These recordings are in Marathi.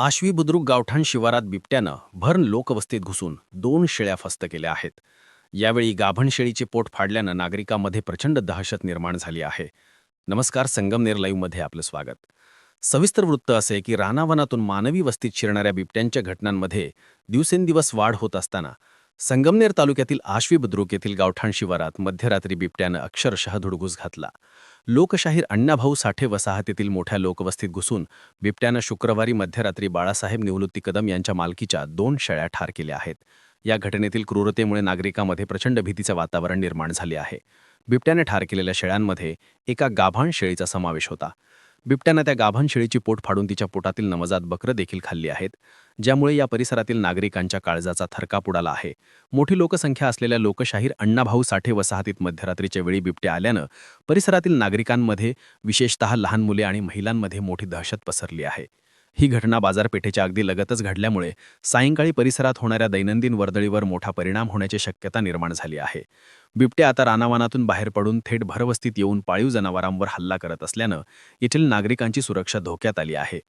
आश्वी बुद्रुक गावठाण शिवारात बिबट्यानं भरण लोकवस्तीत घुसून दोन शेळ्या फस्त केल्या आहेत. यावेळी गाभण शेळीचे पोट फाडल्यानं नागरिकांमध्ये प्रचंड दहशत निर्माण झाली आहे. नमस्कार संगमनेर लाईव्हमध्ये आपलं स्वागत. सविस्तर वृत्त असे की रानावनातून मानवी वस्तीत शिरणाऱ्या बिबट्यांच्या घटनांमध्ये दिवसेंदिवस वाढ होत असताना संगमनेर तालुक्यातील आश्वी बुद्रुक येथील गावठाण शिवारात मध्यरात्री बिबट्यानं अक्षरशः धुडगूस घातला. लोकशाहीर अण्णाभाऊ साठे वसाहतीतील मोठ्या लोकवस्तीत घुसून बिबट्यानं शुक्रवारी मध्यरात्री बाळासाहेब निवृत्ती कदम यांच्या मालकीच्या दोन शेळ्या ठार केल्या आहेत. या घटनेतील क्रूरतेमुळे नागरिकांमध्ये प्रचंड भीतीचे वातावरण निर्माण झाले आहे. बिबट्याने ठार केलेल्या शेळ्यांमध्ये एका गाभाण शेळीचा समावेश होता. बिबट्यानं त्या गाभाण शेळीची पोट फाडून तिच्या पोटातील नवजात बकरं देखील खाल्ली आहेत ज्यामुळे या परिसरातील नागरिकांच्या काळजाचा थरकाप उडाला आहे. मोठी लोकसंख्या असलेल्या लोकशाहीर अण्णाभाऊ साठे वसाहतीत मध्यरात्रीच्या वेळी बिबट्या आल्यानं परिसरातील नागरिकांमध्ये विशेषतः लहान मुले आणि महिलांमध्ये मोठी दहशत पसरली आहे. ही घटना बाजारपेठेच्या अगदी लगतच घडल्यामुळे सायंकाळी परिसरात होणाऱ्या दैनंदिन वर्दळीवर मोठा परिणाम होण्याची शक्यता निर्माण झाली आहे. बिबट्या आता रानावानातून बाहेर पडून थेट भरवस्तीत येऊन पाळीव जनावरांवर हल्ला करत असल्यानं येथील नागरिकांची सुरक्षा धोक्यात आली आहे.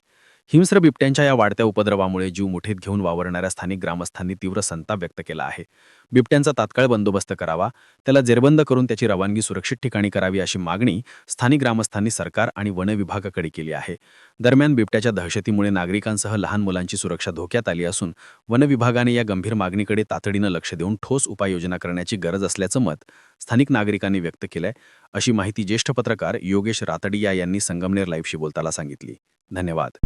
हिंस्र बिबट्यांच्या या वाढत्या उपद्रवामुळे जीव मुठीत घेऊन वावरणाऱ्या स्थानिक ग्रामस्थांनी तीव्र संताप व्यक्त केला आहे. बिबट्यांचा तात्काळ बंदोबस्त करावा त्याला जेरबंद करून त्याची रवानगी सुरक्षित ठिकाणी करावी अशी मागणी स्थानिक ग्रामस्थांनी सरकार आणि वन विभागाकडे केली आहे. दरम्यान बिबट्याच्या दहशतीमुळे नागरिकांसह लहान मुलांची सुरक्षा धोक्यात आली असून वन विभागाने या गंभीर मागणीकडे तातडीनं लक्ष देऊन ठोस उपाययोजना करण्याची गरज असल्याचं मत स्थानिक नागरिकांनी व्यक्त केलंय अशी माहिती ज्येष्ठ पत्रकार योगेश रातडिया यांनी संगमनेर लाईव्हशी बोलताना सांगितली. धन्यवाद.